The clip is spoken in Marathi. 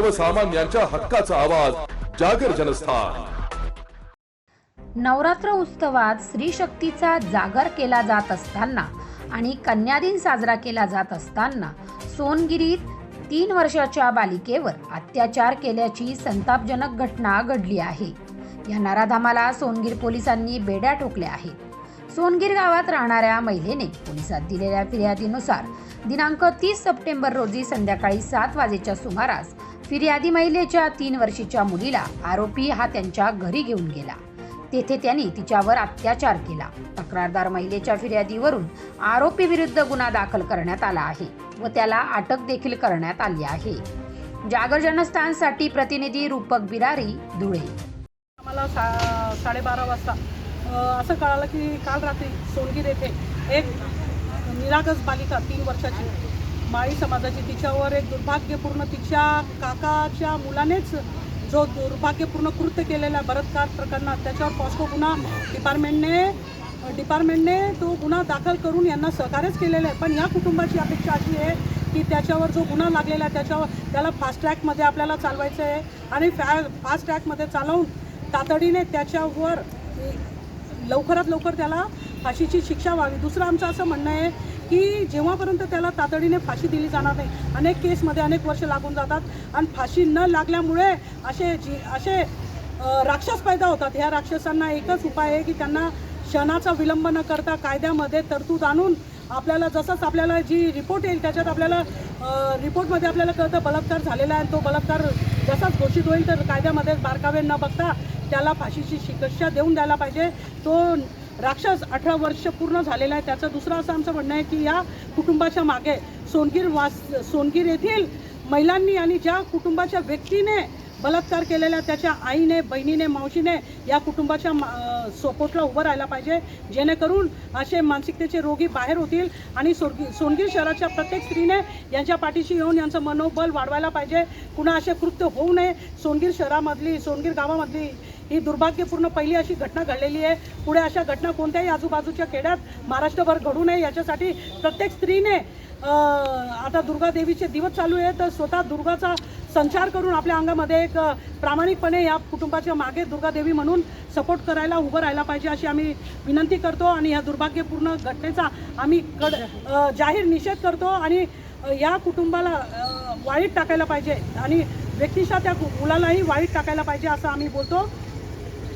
सर्वसामान्यांच्या हक्काचा आवाज जागर जनस्थान. नवरात्र उत्सवात स्त्री शक्तीचा जागर केला जात असताना आणि कन्या दिन साजरा केला जात असताना सोनगिरीत तीन वर्षाच्या बालिकेवर अत्याचार केल्याची संतापजनक घटना घडली आहे. या नराधामाला सोनगीर पोलिसांनी बेड्या ठोकल्या आहेत. सोनगीर गावात राहणाऱ्या महिलेने पोलिसात दिलेल्या फिर्यादीनुसार दिनांक तीस सप्टेंबर रोजी संध्याकाळी सात वाजेच्या सुमारास फिर्यादी महिलेच्या तीन वर्षीच्या मुलीला आरोपी हा त्यांच्या घरी घेऊन गेला. तेथे त्यांनी तिच्यावर अत्याचार केला. तक्रारदार महिलेच्या फिर्यादीवरून आरोपी विरुद्ध गुन्हा दाखल करण्यात आला आहे व त्याला अटक देखील करण्यात आली आहे. जागर जनस्थानसाठी प्रतिनिधी रूपक बिरारी धुळे. आम्हाला सा साडेबारा वाजता असं कळालं की काल रात्री सोनगीर येथे एक निरागस बालिका तीन वर्षाची माळी समाजाची तिच्यावर एक दुर्भाग्यपूर्ण तिच्या काकाच्या मुलानेच जो दुर्भाग्यपूर्ण कृत्य केलेला आहे बलात्कार प्रकरणात त्याच्यावर पॉस्को गुन्हा डिपार्टमेंटने डिपार्टमेंटने तो गुन्हा दाखल करून यांना सहकार्यच केलेलं आहे. पण या कुटुंबाची अपेक्षा अशी आहे की त्याच्यावर जो गुन्हा लागलेला आहे त्याच्यावर त्याला फास्ट ट्रॅकमध्ये आपल्याला चालवायचं आहे आणि फॅ फास्ट ट्रॅकमध्ये चालवून तातडीने त्याच्यावर लवकरात लवकर त्याला फाशीची शिक्षा व्हावी. दुसरं आमचं असं म्हणणं आहे की जेव्हापर्यंत त्याला तातडीने फाशी दिली जाणार नाही अनेक केसमध्ये अनेक वर्ष लागून जातात. आणि फाशी न लागल्यामुळे असे जी असे राक्षस पैदा होतात. ह्या राक्षसांना एकच उपाय आहे की त्यांना क्षणाचा विलंब न करता कायद्यामध्ये तरतूद आणून आपल्याला जसंच आपल्याला जी रिपोर्ट येईल त्याच्यात आपल्याला रिपोर्टमध्ये आपल्याला कळतं बलात्कार झालेला आहे तो बलात्कार जसाच घोषित होईल तर कायद्यामध्ये बारकावे न बघता त्याला फाशीची शिक्षा देऊन द्यायला पाहिजे. तो राक्षस अठरा वर्ष पूर्ण झालेला आहे. त्याचं दुसरं असं आमचं म्हणणं आहे की या कुटुंबाच्या मागे सोनगीर वास सोनगीर येथील महिलांनी आणि ज्या कुटुंबाच्या व्यक्तीने बलात्कार केलेल्या त्याच्या आईने बहिणीने मावशीने या कुटुंबाच्या सपोर्टला उभं राहायला पाहिजे. जेणेकरून असे मानसिकतेचे रोगी बाहेर होतील आणि सोनगी सोनगीर शहराच्या प्रत्येक स्त्रीने यांच्या पाठीशी येऊन यांचं मनोबल वाढवायला पाहिजे. पुन्हा असे कृत्य होऊ नये. सोनगीर शहरामधली सोनगीर गावामधली ही दुर्भाग्यपूर्ण पहिली अशी घटना घडलेली आहे. पुढे अशा घटना कोणत्याही आजूबाजूच्या खेड्यात महाराष्ट्रभर घडू नये. याच्यासाठी प्रत्येक स्त्रीने आता दुर्गा देवीचे दिवस चालू आहे तर स्वतः दुर्गाचा संचार करून आपल्या अंगामध्ये एक प्रामाणिकपणे या कुटुंबाच्या मागे दुर्गा देवी म्हणून सपोर्ट करायला उभं राहायला पाहिजे अशी आम्ही विनंती करतो आणि या दुर्भाग्यपूर्ण घटनेचा आम्ही कड जाहीर निषेध करतो आणि या कुटुंबाला वाईट टाकायला पाहिजे आणि व्यक्तिशः त्या मुलालाही वाईट टाकायला पाहिजे असं आम्ही बोलतो.